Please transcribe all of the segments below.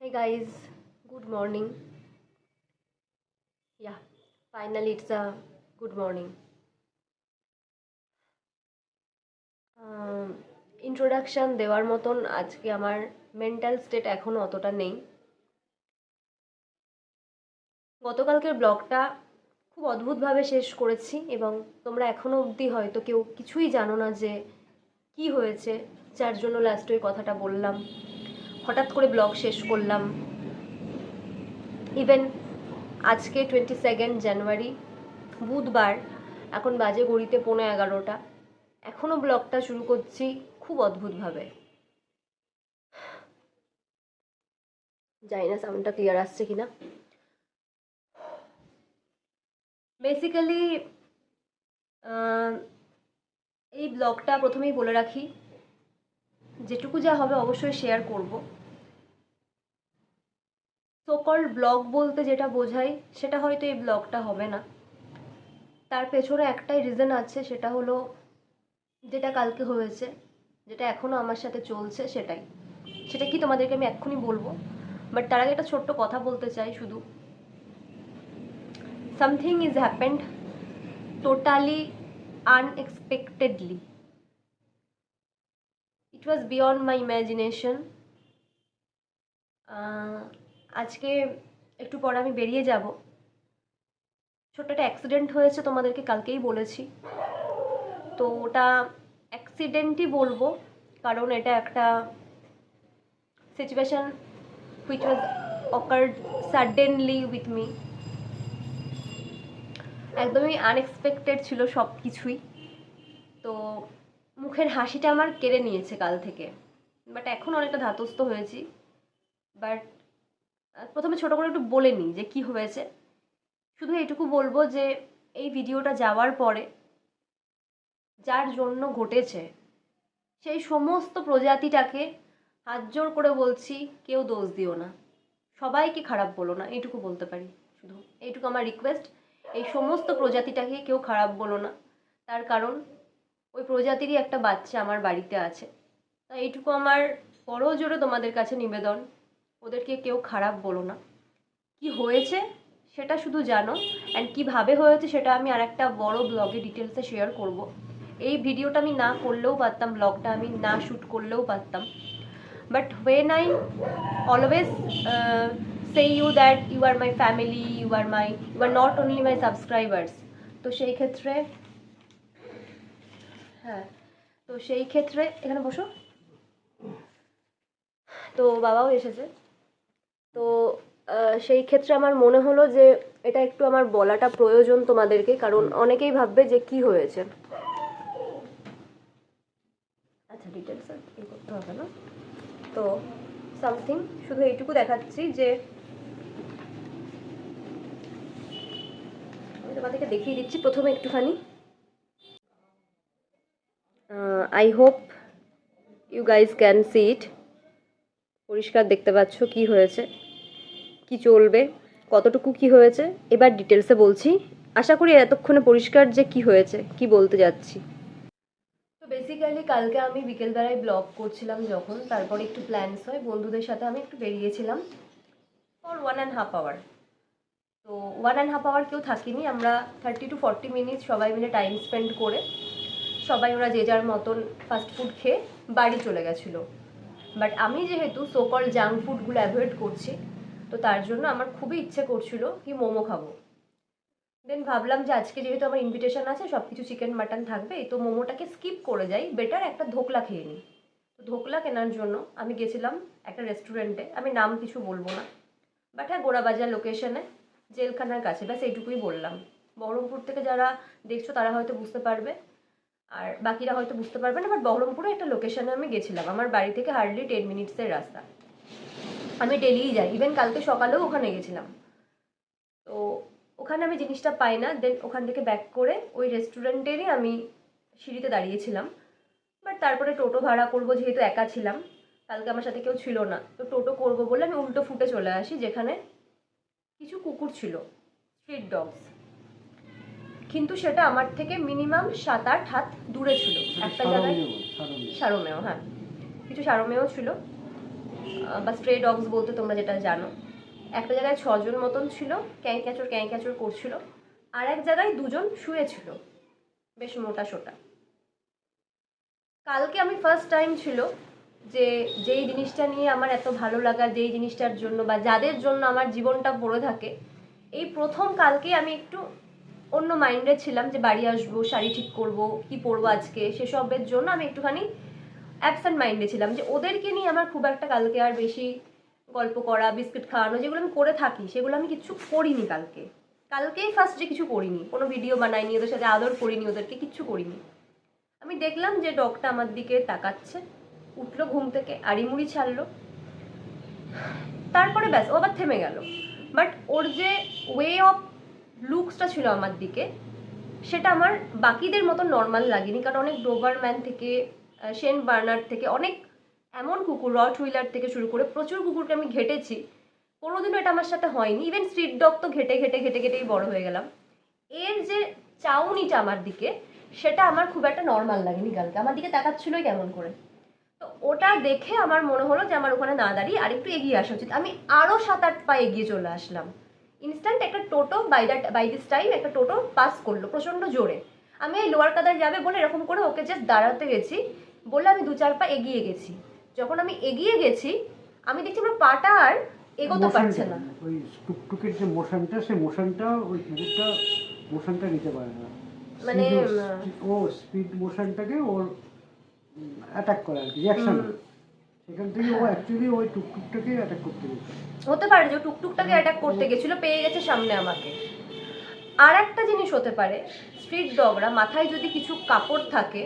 Hey guys, good morning. Yeah, finally it's a good morning. Introduction দেওয়ার মতন আজকে আমার মেন্টাল স্টেট এখনও অতটা নেই গতকালকের ব্লগটা খুব অদ্ভুতভাবে শেষ করেছি এবং তোমরা এখনও অবধি হয়তো কেউ কিছুই জানো না যে কি হয়েছে যার জন্য লাস্টে ওই কথাটা বললাম হঠাৎ করে ব্লগ শেষ করলাম। ইভেন আজকে টোয়েন্টি সেকেন্ড জানুয়ারি বুধবার, এখন বাজে ঘড়িতে পৌনে এগারোটা। এখনও ব্লগটা শুরু করছি খুব অদ্ভুতভাবে। জানি না সাউন্ডটা ক্লিয়ার আসছে কি না বেসিক্যালি এই ব্লগটা প্রথমেই বলে রাখি, যেটুকু যা হবে অবশ্যই শেয়ার করব। সোকল ব্লগ বলতে যেটা বোঝাই, সেটা হয়তো এই ব্লগটা হবে না। তার পেছনে একটাই রিজন আছে, সেটা হলো যেটা কালকে হয়েছে, যেটা এখনও আমার সাথে চলছে সেটাই। সেটা কি তোমাদেরকে আমি এক্ষুনি বলব? বাট তার আগে একটা ছোট্ট কথা বলতে চাই শুধু। Something is happened totally unexpectedly it was beyond my imagination আজকে একটু পরে আমি বেরিয়ে যাব। ছোট্ট একটা অ্যাক্সিডেন্ট হয়েছে তোমাদেরকে কালকেই বলেছি। তো ওটা অ্যাক্সিডেন্টই বলব, কারণ এটা একটা situation which was occurred suddenly with me একদমই আনএক্সপেক্টেড ছিল সব কিছুই তো মুখের হাসিটা আমার কেড়ে নিয়েছে কাল থেকে। বাট এখন অনেকটা ধাতস্থ হয়েছি। বাট প্রথমে ছোটো করে একটু বলে নিই যে কি হয়েছে। শুধু এইটুকু বলব যে এই ভিডিওটা যাওয়ার পরে যার জন্য ঘটেছে, সেই সমস্ত প্রজাতিটাকে হাত জোর করে বলছি, কেউ দোষ দিও না। সবাইকে খারাপ বলো না, এইটুকু বলতে পারি। শুধু এইটুকু আমার রিকোয়েস্ট এই সমস্ত প্রজাতিটাকে কেউ খারাপ বলো না। তার কারণ, ওই প্রজাতিরই একটা বাচ্চা আমার বাড়িতে আছে। তাই এইটুকু আমার বড় জোরে তোমাদের কাছে নিবেদন। ওদেরকে কেউ খারাপ বলো না। কি হয়েছে সেটা শুধু জানো অ্যান্ড কীভাবে হয়েছে সেটা আমি আর একটা বড় ব্লগে ডিটেলসে শেয়ার করব। এই ভিডিওটা আমি না করলেও পারতাম ব্লগটা আমি না শ্যুট করলেও পারতাম। But when I always say you that you are my family you are my you are not only my subscribers তো সেই ক্ষেত্রে হ্যাঁ তো সেই ক্ষেত্রে, এখানে বসো। তো বাবাও এসেছে। তো সেই ক্ষেত্রে আমার মনে হলো যে এটা একটু আমার বলাটা প্রয়োজন তোমাদেরকে কারণ অনেকেই ভাববে যে কি হয়েছে। আচ্ছা ডিটেলস এই করতে হবে না। তো সামথিং শুধু এইটুকু দেখাচ্ছি যে আমি তোমাদেরকে দেখিয়ে দিচ্ছি প্রথমে একটুখানি। I hope you guys can see it পরিষ্কার দেখতে পাচ্ছ কি হয়েছে, কি চলবে, কতটুকু কি হয়েছে, এবার ডিটেলসে বলছি। আশা করি এতক্ষণে পরিষ্কার যে কি হয়েছে, কি বলতে যাচ্ছি। তো বেসিক্যালি কালকে আমি বিকেলবেলায় ব্লগ করছিলাম যখন, তারপরে একটু প্ল্যানস হয়, বন্ধুদের সাথে আমি একটু বেরিয়েছিলাম for one and half hour তো ওয়ান অ্যান্ড হাফ আওয়ার কেউ থাকিনি, আমরা থার্টি টু ফর্টি মিনিটস সবাই মিলে টাইম স্পেন্ড করে, সবাই ওরা যে যার মতন ফাস্ট ফুড খেয়ে বাড়ি চলে গেছিল। বাট আমি যেহেতু সোকল জাঙ্ক ফুডগুলো অ্যাভয়েড করছি, তো তার জন্য আমার খুবই ইচ্ছে করছিল কি মোমো খাব। দেন ভাবলাম যে আজকে যেহেতু আমার ইনভিটেশন আছে সব কিছু চিকেন মাটন থাকবে, তো মোমোটাকে স্কিপ করে যাই বেটার একটা ধোকলা খেয়ে নিই। তো ধোকলা কেনার জন্য আমি গেছিলাম একটা রেস্টুরেন্টে আমি নাম কিছু বলব না বাট হ্যাঁ গোড়াবাজার লোকেশনে জেলখানার কাছে, ব্যাস এইটুকুই বললাম। বহরমপুর থেকে যারা দেখছ তারা হয়তো বুঝতে পারবে। আর বাকিরা হয়তো বুঝতে পারবে না বাট বহরমপুরে একটা লোকেশনে আমি গেছিলাম। আমার বাড়ি থেকে হার্ডলি টেন মিনিটসের রাস্তা। আমি ডেলিই যাই। ইভেন কালকে সকালেও ওখানে গেছিলাম। তো ওখানে আমি জিনিসটা পাই না। দেন ওখান থেকে ব্যাক করে ওই রেস্টুরেন্টেরই আমি সিঁড়িতে দাঁড়িয়েছিলাম। বাট তারপরে টোটো ভাড়া করব যেহেতু একা ছিলাম। কালকে আমার সাথে কেউ ছিল না। তো টোটো করব বলে আমি উল্টো ফুটে চলে আসি, যেখানে কিছু কুকুর ছিল। স্ট্রিট ডগস কিন্তু সেটা আমার থেকে মিনিমাম সাত আট হাত দূরে ছিল। একটা জায়গায় সারমেয়। হ্যাঁ। কিছু সারমেয় ছিল। বা স্ট্রে ডগস বলতে তোমরা যেটা জানো। একটা জায়গায় ছজন মতন ছিল ক্যাঁ ক্যাচর ক্যাঁ ক্যাচর করছিল আর এক জায়গায় দুজন শুয়েছিল বেশ মোটা সোটা। কালকে আমি ফার্স্ট টাইম ছিল যে যেই জিনিসটা নিয়ে আমার এত ভালো লাগা যেই জিনিসটার জন্য বা যাদের জন্য আমার জীবনটা পড়ে থাকে এই প্রথম কালকে আমি একটু অন্য মাইন্ডে ছিলাম যে বাড়ি আসব, শাড়ি ঠিক করব, কি পরবো আজকে, সেসবের জন্য আমি একটুখানি অ্যাবসেন্ট মাইন্ডে ছিলাম যে ওদেরকে নিয়ে আমার খুব একটা কালকে আর বেশি গল্প করা, বিস্কিট খাওয়ানো, যেগুলো আমি করে থাকি, সেগুলো আমি কিচ্ছু করিনি কালকে। কালকেই ফার্স্ট যে কিছু করিনি, কোনো ভিডিও বানাইনি, ওদের সাথে আদর করিনি, ওদেরকে কিচ্ছু করিনি। আমি দেখলাম যে ডগটা আমার দিকে তাকাচ্ছে, উঠল ঘুম থেকে আড়িমুড়ি ছাড়লো। তারপরে ব্যাস, ও আবার থেমে গেল। বাট ওর যে ওয়ে অফ লুকসটা ছিল আমার দিকে। সেটা আমার বাকিদের মতো নর্মাল লাগেনি, কারণ অনেক ডোবারম্যান থেকে শেন বার্নার থেকে, অনেক এমন কুকুর রট হুইলার থেকে শুরু করে প্রচুর কুকুরকে আমি ঘেটেছি। কোনোদিনও এটা আমার সাথে হয়নি। ইভেন স্ট্রিট ডগ তো ঘেটে ঘেটে ঘেটে, ঘেটেই বড় হয়ে গেলাম। এর যে চাউনিটা আমার দিকে, সেটা আমার খুব একটা নর্মাল লাগেনি কালকে। আমার দিকে তাকাচ্ছিলই কেমন করে। তো ওটা দেখে আমার মনে হলো যে আমার ওখানে না দাঁড়িয়ে আরেকটু এগিয়ে আসা উচিত। আমি আরও সাত, আট পা এগিয়ে চলে আসলাম। ইনস্ট্যান্ট একটা টোটো by that by this time একটা টোটো পাস করল প্রচণ্ড জোরে। আমি এই লোয়ার কাদার যাবে বলে এরকম করে ওকে জাস্ট দাঁড়াতে গেছি বলে আমি দু চার পা এগিয়ে গেছি। যখন আমি এগিয়ে গেছি আমি দেখছি আমার পাটা আর এগোতে পারছে না। ওই টুকটুকের যে মোশনটা সেই মোশনটা ওই কুকুরটা মোশনটা নিতে পারে না। মানে, ও স্পিড মোশনটাকে ওর অ্যাটাক করে আর কি রিয়াকশন সেখান থেকে ও অ্যাকচুয়ালি ওই টুকটুকটাকে অ্যাটাক করতে গেছে হতে পারে যে টুকটুকটাকে অ্যাটাক করতে গেছিল পেয়ে গেছে সামনে আমাকে। আর একটা জিনিস হতে পারে স্ট্রিট ডগরা মাথায় যদি কিছু কাপড় থাকে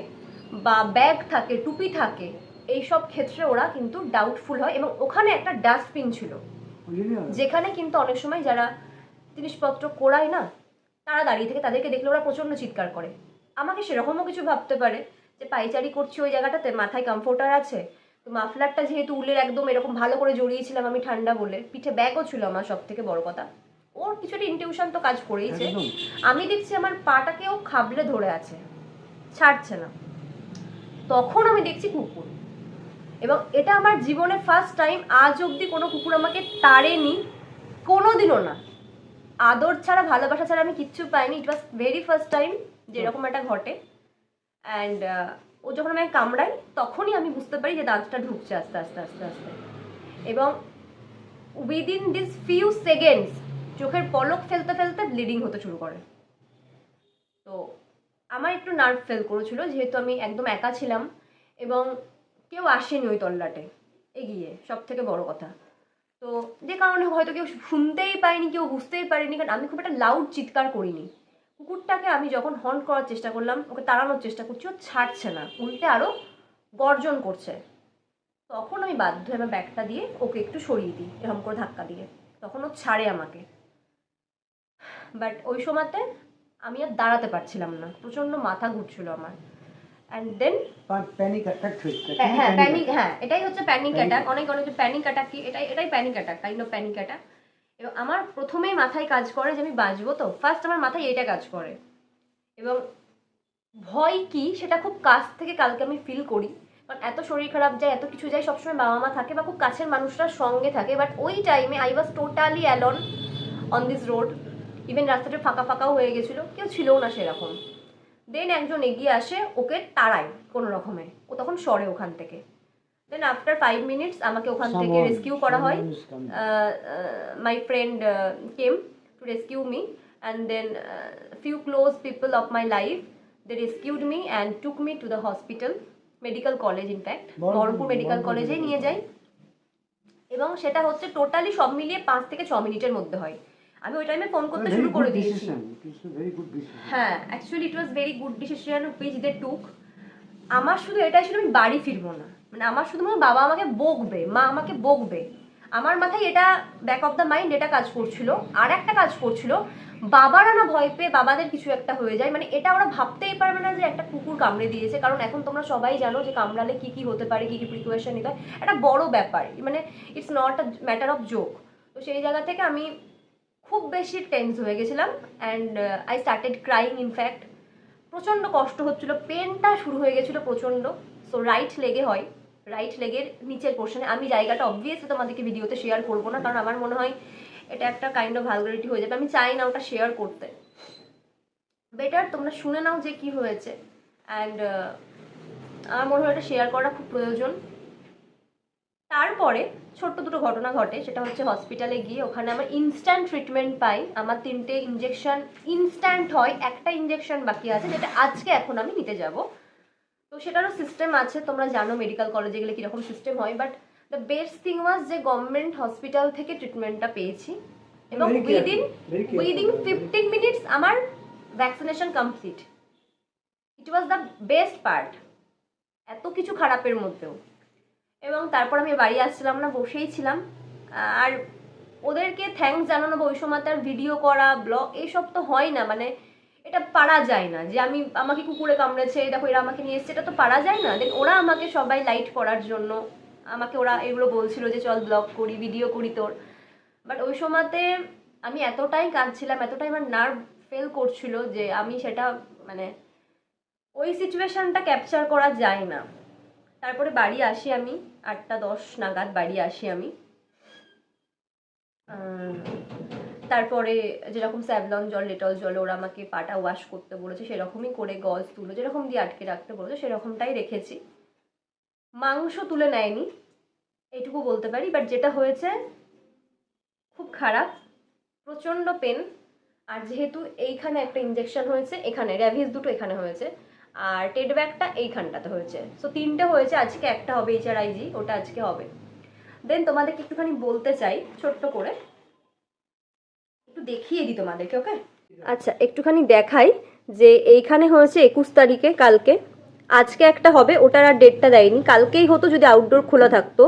বা ব্যাগ থাকে টুপি থাকে এই সব ক্ষেত্রে ওরা কিন্তু ডাউটফুল হয় এবং ওখানে একটা ডাস্টবিন ছিল। যেখানে কিন্তু অনেক সময় যারা জিনিসপত্র কোড়ায় না তারা দাঁড়িয়ে থেকে তাদেরকে দেখলে ওরা প্রচণ্ড চিৎকার করে। আমাকে সেরকমও কিছু ভাবতে পারে যে পাইচারি করছি ওই জায়গাটাতে মাথায় কমফোর্টার আছে তো মাফলারটা যেহেতু উলের একদম এরকম ভালো করে জড়িয়েছিলাম আমি ঠান্ডা বলে পিঠে ব্যাগও ছিল আমার সব থেকে বড় কথা। ওর কিছুটা ইনটিউশন তো কাজ করেইছে। আমি দেখছি আমার পাটাকেও খাবলে ধরে আছে ছাড়ছে না। তখন আমি দেখছি কুকুর। এবং এটা আমার জীবনে ফার্স্ট টাইম আজ অবধি কোনো কুকুর আমাকে তাড়েনি কোনো দিনও না। আদর ছাড়া ভালোবাসা ছাড়া আমি কিচ্ছু পাইনি। It was very first time যে এরকম একটা ঘটে। অ্যান্ড ও যখন আমাকে কামড়াই তখনই আমি বুঝতে পারি যে দাঁতটা ঢুকছে আস্তে আস্তে আস্তে আস্তে। এবং উইদিন দিস ফিউ সেকেন্ডস চোখের পলক ফেলতে ফেলতে ব্লিডিং হতে শুরু করে। তো আমার একটু নার্ভ ফেল করেছিল, যেহেতু আমি একদম একা ছিলাম এবং কেউ আসেনি ওই তল্লাটে, এগিয়ে সব থেকে বড় কথা। তো যে কারণে হয়তো কেউ শুনতেই পায়নি, কেউ বুঝতেই পারেনি, কারণ আমি খুব একটা লাউড চিৎকার করিনি। কুকুরটাকে আমি যখন হর্ন করার চেষ্টা করলাম ওকে তাড়ানোর চেষ্টা করছি ও ছাড়ছে না উল্টে আরও গর্জন করছে। তখন আমি বাধ্য হয়ে আমার ব্যাগটা দিয়ে ওকে একটু সরিয়ে দিই এরকম করে ধাক্কা দিয়ে। তখন ও ছাড়ে আমাকে। বাট ওই সময়তে আমি আর দাঁড়াতে পারছিলাম না প্রচণ্ড মাথা ঘুরছিল আমার। অ্যান্ড দেন প্যানিক অ্যাটাক হ্যাঁ প্যানিক হ্যাঁ এটাই হচ্ছে প্যানিক অ্যাটাক অনেক অনেক প্যানিক অ্যাটাক কি এটাই এটাই panic attack kind of panic attack এবং আমার প্রথমেই মাথায় কাজ করে যে আমি বাঁচবো তো। ফার্স্ট আমার মাথায় এটা কাজ করে। এবং ভয় কি, সেটা খুব কাছ থেকে কালকে আমি ফিল করি। কারণ এত শরীর খারাপ যায়, এত কিছু যায়, সবসময় বাবা মা থাকে বা খুব কাছের মানুষরা সঙ্গে থাকে। বাট ওই টাইমে I was totally alone on this road even রাস্তাটা ফাঁকা ফাঁকাও হয়ে গেছিল, কেউ ছিলও না সেরকম। দেন একজন এগিয়ে আসে, ওকে তাড়ায় কোনো রকমে ও তখন সরে ওখান থেকে। দেন আফটার ফাইভ মিনিটস আমাকে ওখান থেকে রেস্কিউ করা হয়। My friend came to to me and then few close people of my life my rescued me and took me to the hospital medical college college Baharampur- medical Baharampur কলেজে নিয়ে যাই। এবং সেটা হচ্ছে টোটালি সব মিলিয়ে পাঁচ থেকে ছ মিনিটের মধ্যে হয়। আমি ওই টাইমে ফোন করতে শুরু করে দিয়েছি। হ্যাঁ actually it was very good decision which they took আমার শুধু এটাই ছিল আমি বাড়ি ফিরবো না। মানে আমার শুধু বাবা আমাকে বকবে, মা আমাকে বকবে। আমার মাথায় এটা ব্যাক অফ দ্য মাইন্ড এটা কাজ করছিল, আর একটা কাজ করছিল, বাবারা না ভয় পেয়ে বাবাদের কিছু একটা হয়ে যায় মানে এটা ওরা ভাবতেই পারবে না যে একটা কুকুর কামড়ে দিয়েছে, কারণ এখন তোমরা সবাই জানো যে কামড়ালে কি কি হতে পারে, কি কি প্রিকোয়েশন নিতে হয়। একটা বড় ব্যাপার মানে it's not a matter of joke তো সেই জায়গা থেকে আমি খুব বেশি টেন্স হয়ে গেছিলাম and I started crying in fact প্রচণ্ড কষ্ট হচ্ছিল পেনটা শুরু হয়ে গেছিল প্রচণ্ড সো রাইট লেগে হয়। রাইট লেগের নিচের পোর্শনে আমি জায়গাটা অবভিয়াসলি তোমাদেরকে ভিডিওতে শেয়ার করব না, কারণ আমার মনে হয় এটা একটা কাইন্ড অফ ভালগারিটি হয়ে যাবে। আমি চাই না ওটা শেয়ার করতে। বেটার তোমরা শুনে নাও যে কি হয়েছে। অ্যান্ড আমার মনে হয় এটা শেয়ার করা খুব প্রয়োজন। তারপরে ছোট্ট দুটো ঘটনা ঘটে, সেটা হচ্ছে হসপিটালে গিয়ে ওখানে আমার ইনস্ট্যান্ট ট্রিটমেন্ট পাই। আমার তিনটে ইঞ্জেকশন ইনস্ট্যান্ট হয়, একটা ইঞ্জেকশন বাকি আছে, যেটা আজকে এখন আমি নিতে যাব। তো সেটারও সিস্টেম আছে তোমরা জানো মেডিকেল কলেজে গেলে কীরকম সিস্টেম হয় but the best thing was যে গভর্নমেন্ট হসপিটাল থেকে ট্রিটমেন্টটা পেয়েছি। এবং উইদিন উইদিন ফিফটিন মিনিটস আমার vaccination complete it was the best part এত কিছু খারাপের মধ্যেও। এবং তারপর আমি বাড়ি আসছিলাম না বসেই ছিলাম। আর ওদেরকে থ্যাঙ্কস জানানো বা ওই সময় তার ভিডিও করা ব্লগ এইসব তো হয় না। মানে এটা পারা যায় না যে আমি, আমাকে কুকুরে কামড়েছে দেখো এরা আমাকে নিয়ে এসছে, এটা তো পারা যায় না। দেন ওরা আমাকে সবাই লাইট করার জন্য, আমাকে ওরা এগুলো বলছিল যে চল ব্লগ করি ভিডিও করি তোর। বাট ওই সময়তে আমি এতটাই কাঁদছিলাম, এতটাই আমার নার্ভ ফেল করছিল যে আমি সেটা মানে ওই সিচুয়েশানটা ক্যাপচার করা যায় না। তারপরে বাড়ি আসি আমি, আটটা দশ নাগাদ বাড়ি আসি আমি। তারপরে যেরকম স্যাভলন জল ডেটল জল ওরা আমাকে পাটা ওয়াশ করতে বলেছে, সেরকমই করে গজ তুলো, যেরকম দিয়ে আটকে রাখতে বলেছে, সেরকমটাই রেখেছি। মাংস তুলে নেয়নি, এইটুকু বলতে পারি বাট যেটা হয়েছে, খুব খারাপ, প্রচণ্ড পেন আর যেহেতু এইখানে একটা ইঞ্জেকশন হয়েছে, এখানে, র্যাভিস দুটো এখানে হয়েছে, আর টেড ব্যাগটা এইখানটাতে হয়েছে। সো তিনটে হয়েছে, আজকে একটা হবে এইচআরআইজি ওটা আজকে হবে। দেন তোমাদেরকে একটুখানি বলতে চাই, ছোট্ট করে একটু দেখিয়ে দিই তোমাদেরকে, ওকে? আচ্ছা একটুখানি দেখাই যে এইখানে হয়েছে একুশ তারিখে, কালকে। আজকে একটা হবে, ওটার আর ডেটটা দেয়নি। কালকেই হতো যদি আউটডোর খোলা থাকতো,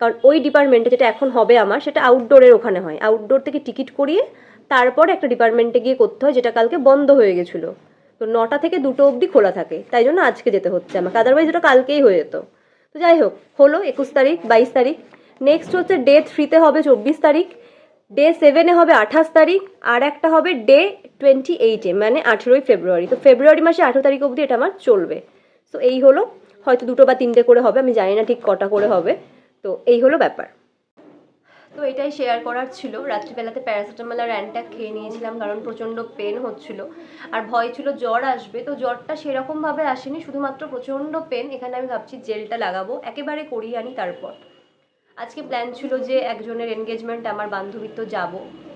কারণ ওই ডিপার্টমেন্টে যেটা এখন হবে আমার, সেটা আউটডোরের ওখানে হয়। আউটডোর থেকে টিকিট করিয়ে তারপর একটা ডিপার্টমেন্টে গিয়ে করতে হয়, যেটা কালকে বন্ধ হয়ে গেছিল। তো নটা থেকে দুটো অবধি খোলা থাকে, তাই জন্য আজকে যেতে হচ্ছে আমাকে। আদারওয়াইজ ওটা কালকেই হয়ে যেত। তো যাই হোক, হলো একুশ তারিখ, বাইশ তারিখ। নেক্সট হচ্ছে ডে থ্রিতে হবে, চব্বিশ তারিখ। ডে সেভেনে হবে আঠাশ তারিখ, আর একটা হবে ডে টোয়েন্টি এইটে মানে আঠেরোই ফেব্রুয়ারি। তো ফেব্রুয়ারি মাসে আঠেরো তারিখ অবধি এটা আমার চলবে। সো এই হলো, হয়তো দুটো বা তিনটে করে হবে, আমি জানি না ঠিক কটা করে হবে। তো এই হলো ব্যাপার। তো এটাই শেয়ার করার ছিল। রাত্রিবেলাতে প্যারাসিটামল আর অ্যান্টাক খেয়ে নিয়েছিলাম কারণ প্রচণ্ড পেন হচ্ছিল। আর ভয় ছিল জ্বর আসবে। তো জ্বরটা সেরকমভাবে আসেনি, শুধুমাত্র প্রচণ্ড পেন এখানে আমি ভাবছি জেলটা লাগাবো। একেবারে করিয়ে আনি তারপর। আজকে প্ল্যান ছিল যে একজনের এনগেজমেন্ট আমার বান্ধবী তো যাব।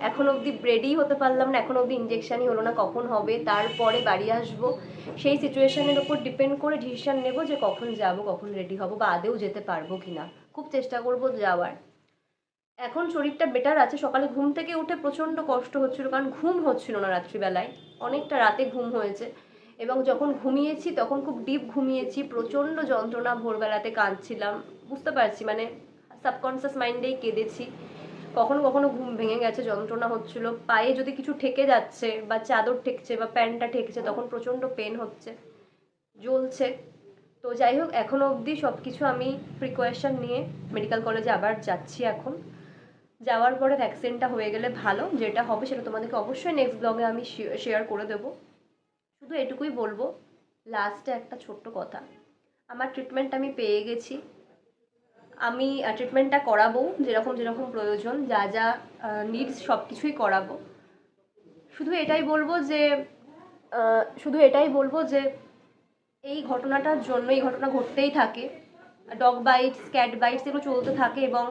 এখন অবধি রেডি হতে পারলাম না, এখন অবধি ইঞ্জেকশনই হলো না, কখন হবে, তারপরে বাড়ি আসব। সেই সিচুয়েশনের ওপর ডিপেন্ড করে ডিসিশন নেব যে কখন যাব, কখন রেডি হব বা আদেও যেতে পারব কিনা। খুব চেষ্টা করব যাওয়ার। এখন শরীরটা বেটার আছে, সকালে ঘুম থেকে উঠে প্রচণ্ড কষ্ট হচ্ছিল, কারণ ঘুম হচ্ছিল না রাত্রিবেলায়। অনেকটা রাতে ঘুম হয়েছে। এবং যখন ঘুমিয়েছি, তখন খুব ডিপ ঘুমিয়েছি, প্রচণ্ড যন্ত্রণা, ভোরবেলাতে কাঁদছিলাম। বুঝতে পারছি মানে সাবকনসিয়াস মাইন্ডেই কেঁদেছি। কখনো কখনো ঘুম ভেঙে গেছে, যন্ত্রণা হচ্ছিল। পায়ে যদি কিছু ঠেকে যাচ্ছে বা চাদর ঠেকছে বা প্যান্টটা ঠেকছে, তখন প্রচণ্ড পেন হচ্ছে, জ্বলছে। তো যাই হোক, এখনও অবধি সব কিছু আমি প্রিকোয়েশন নিয়ে মেডিকেল কলেজে আবার যাচ্ছি এখন। যাওয়ার পরে ভ্যাকসিনটা হয়ে গেলে ভালো, যেটা হবে সেটা তোমাদেরকে অবশ্যই নেক্সট ব্লগে আমি শেয়ার করে দেবো। শুধু এটুকুই বলব লাস্টে একটা ছোট্ট কথা। আমার ট্রিটমেন্ট আমি পেয়ে গেছি। আমি ট্রিটমেন্টটা করাবো, যেরকম যেরকম প্রয়োজন, যা যা নিডস সব কিছুই করাবো। শুধু এটাই বলব যে শুধু এটাই বলব যে, এই ঘটনাটার জন্য, এই ঘটনা ঘটতেই থাকে। ডগ বাইটস ক্যাট বাইটস এগুলো চলতে থাকে এবং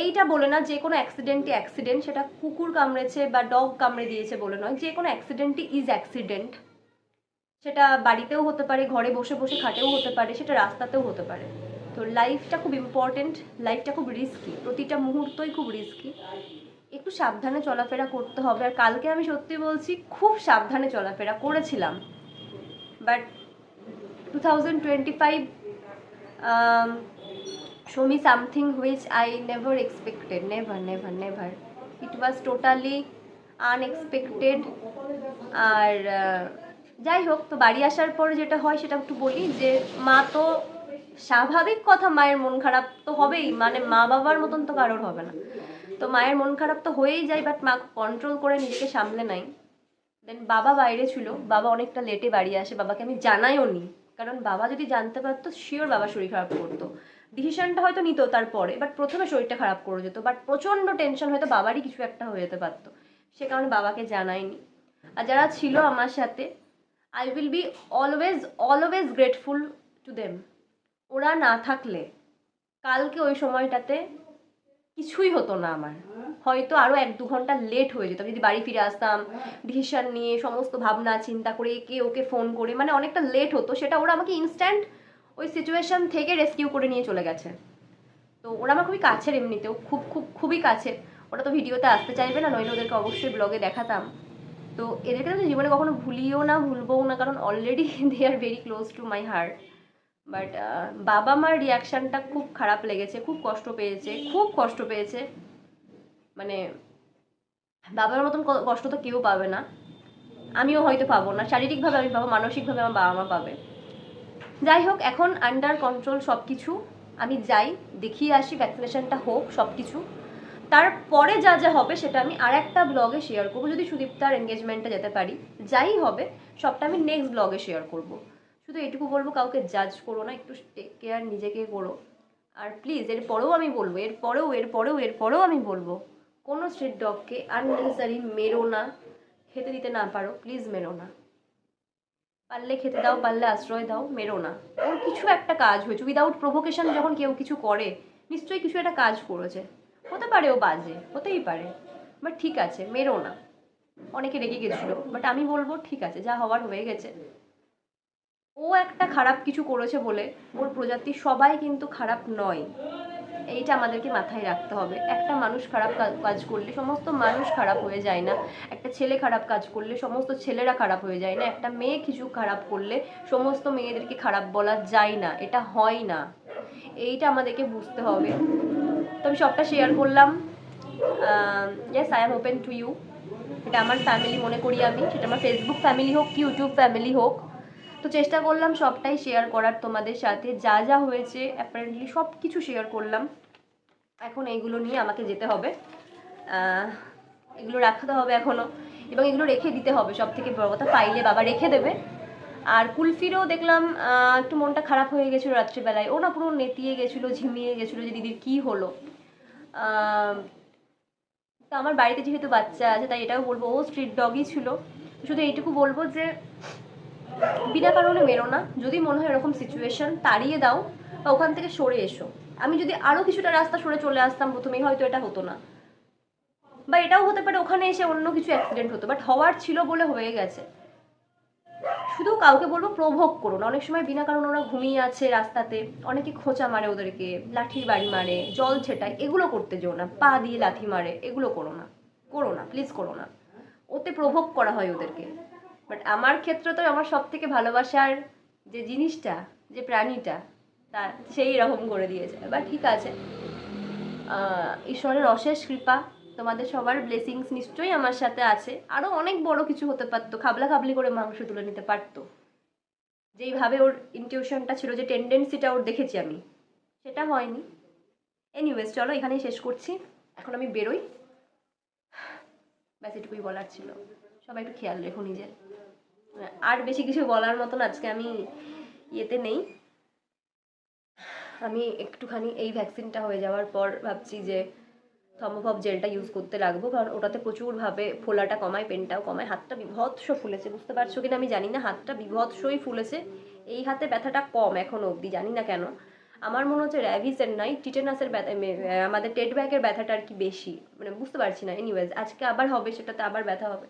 এইটা বলে না যে কোনো অ্যাক্সিডেন্টই অ্যাক্সিডেন্ট সেটা কুকুর কামড়েছে বা ডগ কামড়ে দিয়েছে বলে নয়, যে কোনো অ্যাক্সিডেন্টই ইজ অ্যাক্সিডেন্ট সেটা বাড়িতেও হতে পারে, ঘরে বসে বসে খাটেও হতে পারে, সেটা রাস্তাতেও হতে পারে। তো লাইফটা খুব ইম্পর্টেন্ট লাইফটা খুব রিস্কি প্রতিটা মুহূর্তই খুব রিস্কি একটু সাবধানে চলাফেরা করতে হবে আর কালকে আমি সত্যি বলছি খুব সাবধানে চলাফেরা করেছিলাম but two thousand twenty five show me something which I never expected. Never, never, never. It was totally unexpected. আর যাই হোক তো বাড়ি আসার পরে যেটা হয় সেটা একটু বলি যে মা তো স্বাভাবিক কথা, মায়ের মন খারাপ তো হবেই। মানে মা বাবার মতন তো কারোর হবে না। তো মায়ের মন খারাপ তো হয়েই যায় বাট মা কন্ট্রোল করে নিজেকে সামলে নাই। দেন বাবা বাইরে ছিল। বাবা অনেকটা লেটে বাড়ি আসে। বাবাকে আমি জানাইও নি। কারণ বাবা যদি জানতে পারতো শিওর বাবা শরীর খারাপ করতো। ডিসিশনটা হয়তো নিত তারপরে বাট প্রথমে শরীরটা খারাপ করে যেত। বাট প্রচণ্ড টেনশন হয়তো বাবারই কিছু একটা হয়ে যেতে পারতো। সে কারণে বাবাকে জানায়নি আর যারা ছিল আমার সাথে I will be always always grateful to them ওরা না থাকলে কালকে ওই সময়টাতে কিছুই হতো না আমার। হয়তো আরও এক দু ঘণ্টা লেট হয়ে যেত। যদি বাড়ি ফিরে আসতাম ডিসিশন নিয়ে, সমস্ত ভাবনা, চিন্তা করে একে ওকে ফোন করে মানে অনেকটা লেট হতো। সেটা ওরা আমাকে ইনস্ট্যান্ট ওই সিচুয়েশন থেকে রেস্কিউ করে নিয়ে চলে গেছে। তো ওরা আমার খুবই কাছের এমনিতেও, খুব খুব, খুবই কাছের। ওরা তো ভিডিওতে আসতে চাইবে না, নইলে ওদেরকে অবশ্যই ব্লগে দেখাতাম। তো এদেরকে তো জীবনে কখনো ভুলিও না, ভুলবও না, কারণ already they are very close to my heart but বাবা মার রিয়াকশানটা খুব খারাপ লেগেছে, খুব কষ্ট পেয়েছে, খুব কষ্ট পেয়েছে। মানে বাবার মতন কষ্ট তো কেউ পাবে না। আমিও হয়তো পাবো না। শারীরিকভাবে আমি পাবো, মানসিকভাবে আমার বাবা মা পাবে। যাই হোক, এখন আন্ডার কন্ট্রোল সব কিছু আমি যাই, দেখিয়ে আসি ভ্যাকসিনেশনটা হোক সব কিছু তারপরে যা যা হবে সেটা আমি আর একটা ব্লগে শেয়ার করব। যদি সুদীপ্তার এনগেজমেন্টে যেতে পারি, যাই হবে, সবটা আমি নেক্সট ব্লগে শেয়ার করব। শুধু এটুকু বলব, কাউকে জাজ করো না, একটু টেক কেয়ার নিজেকে করো। আর প্লিজ এর পরেও আমি বলব এর পরেও এর পরেও এর পরেও আমি বলব, কোনো স্ট্রিট ডগকে আননেসেসারি মেরো না, খেতে দিতে না পারো প্লিজ মেরো না। পারলে খেতে দাও, পারলে আশ্রয় দাও, মেরো না। ওর কিছু একটা কাজ হয়েছে উইদাউট প্রভোকেশন যখন কেউ কিছু করে, নিশ্চয়ই কিছু একটা কাজ করেছে। হতে পারে ও বাজে, হতেই পারে বাট ঠিক আছে, মেরো না। অনেকে রেগে গেছিল বাট আমি বলব, ঠিক আছে, যা হওয়ার হয়ে গেছে। ও একটা খারাপ কিছু করেছে বলে ওর প্রজাতি সবাই কিন্তু খারাপ নয়। এইটা আমাদেরকে মাথায় রাখতে হবে। একটা মানুষ খারাপ কাজ করলে সমস্ত মানুষ খারাপ হয়ে যায় না। একটা ছেলে খারাপ কাজ করলে সমস্ত ছেলেরা খারাপ হয়ে যায় না। একটা মেয়ে কিছু খারাপ করলে সমস্ত মেয়েদেরকে খারাপ বলা যায় না। এটা হয় না। এইটা আমাদেরকে বুঝতে হবে। তো আমি সবটা শেয়ার করলাম। Yes I am open to you এটা আমার ফ্যামিলি মনে করি আমি। সেটা আমার ফেসবুক ফ্যামিলি হোক কি ইউটিউব ফ্যামিলি হোক তো চেষ্টা করলাম সবটাই শেয়ার করার তোমাদের সাথে। যা যা হয়েছে অ্যাপারেন্টলি সব কিছু শেয়ার করলাম। এখন এইগুলো নিয়ে আমাকে যেতে হবে। এগুলো রাখতে হবে এখনও এবং এগুলো রেখে দিতে হবে। সব থেকে বড় কথা ফাইলে বাবা রেখে দেবে। আর কুলফিরও দেখলাম একটু মনটা খারাপ হয়ে গেছিল রাত্রিবেলায়। ও না পুরো নেতিয়ে গেছিল, ঝিমিয়ে গেছিল যে দিদির কী হলো। তো আমার বাড়িতে যেহেতু বাচ্চা আছে, তাই এটাও বলব, ও স্ট্রিট ডগই ছিল। শুধু এইটুকু বলব যে বিনা কারণে মেরো না। যদি মনে হয় এরকম সিচুয়েশন তাড়িয়ে দাও বা ওখান থেকে সরে এসো। আমি যদি আরও কিছুটা রাস্তা সরে চলে আসতাম প্রথমেই, হয়তো এটা হতো না। বা এটাও হতে পারে, ওখানে এসে অন্য কিছু অ্যাক্সিডেন্ট হতো বাট হওয়ার ছিল বলে হয়ে গেছে। শুধু কাউকে বলব প্রভোগ করো না। অনেক সময় বিনা কারণে ওরা ঘুমিয়ে আছে রাস্তাতে, অনেকে খোঁচা মারে ওদেরকে, লাঠির বাড়ি মারে, জল ছেটায়, এগুলো করতে যেও না। পা দিয়ে লাঠি মারে, এগুলো করো না। করো না প্লিজ করো না। ওতে প্রভোগ করা হয় ওদেরকে। বাট আমার ক্ষেত্রে তো আমার সব থেকে ভালোবাসার যে জিনিসটা, যে প্রাণীটা, তা সেই রকম করে দিয়েছে। এবার ঠিক আছে। ঈশ্বরের অশেষ কৃপা, তোমাদের সবার ব্লেসিংস নিশ্চয়ই আমার সাথে আছে। আরও অনেক বড় কিছু হতে পারতো খাবলা খাবলি করে মাংস তুলে নিতে পারতো। যেইভাবে ওর ইনটিউশনটা ছিল, যে টেন্ডেন্সিটা ওর দেখেছি আমি, সেটা হয়নি। এনিওয়েজ চলো এখানেই শেষ করছি। এখন আমি বেরোই। ব্যাস, এটুকুই বলার ছিল। সবাই একটু খেয়াল রেখো নিজের। আর বেশি কিছু বলার মতন আজকে আমি ইয়েতে নেই। আমি একটুখানি এই ভ্যাকসিনটা হয়ে যাওয়ার পর ভাবছি যে থর্মোফব জেলটা ইউজ করতে লাগবো, কারণ ওটাতে প্রচুরভাবে ফোলাটা কমায়, পেনটাও কমায়। হাতটা বিভৎস ফুলেছে, বুঝতে পারছ কিনা আমি জানি না, হাতটা বিভৎসই ফুলেছে। এই হাতে ব্যথাটা কম এখনও অবধি, জানি না কেন। আমার মনে হচ্ছে র্যাভিসের নাই টিটেনাসের ব্যথা আমাদের টেট ব্যাগের ব্যথাটা আর কি বেশি। মানে বুঝতে পারছি না এনিওয়েজ আজকে আবার হবে, সেটাতে আবার ব্যথা হবে।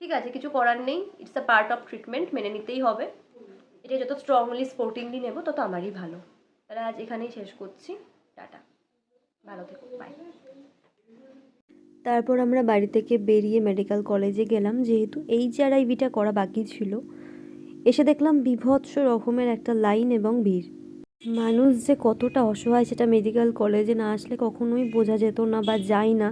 ঠিক আছে, কিছু করার নেই। It's a part of treatment মেনে নিতেই হবে। এটা যত স্ট্রংলি স্পোর্টিংলি নেব, তত আমারই ভালো। তাহলে আজ এখানেই শেষ করছি। টাটা। ভালো থেকো। বাই তারপর আমরা বাড়ি থেকে বেরিয়ে মেডিকেল কলেজে গেলাম, যেহেতু এইচ আর আইভিটা করা বাকি ছিল। এসে দেখলাম বিভৎস রকমের একটা লাইন এবং ভিড়। মানুষ যে কতটা অসহায়, সেটা মেডিকেল কলেজে না আসলে কখনোই বোঝা যেত না বা যাই না।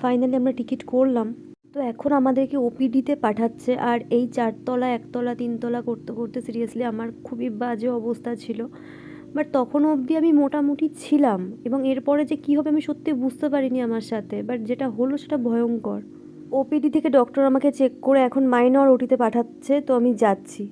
ফাইনালি আমরা টিকিট করলাম। তো এখন আমাদেরকে ওপিডিতে পাঠাচ্ছে আর এই চারতলা, একতলা, তিনতলা করতে করতে সিরিয়াসলি আমার খুবই বাজে অবস্থা ছিল। বাট তখন অবধি আমি মোটামুটি ছিলাম এবং এরপরে যে কী হবে আমি সত্যি বুঝতে পারিনি আমার সাথে। বাট যেটা হলো সেটা ভয়ঙ্কর। ওপিডি থেকে ডক্টর আমাকে চেক করে এখন মাইনর ওটিতে পাঠাচ্ছে, তো আমি যাচ্ছি।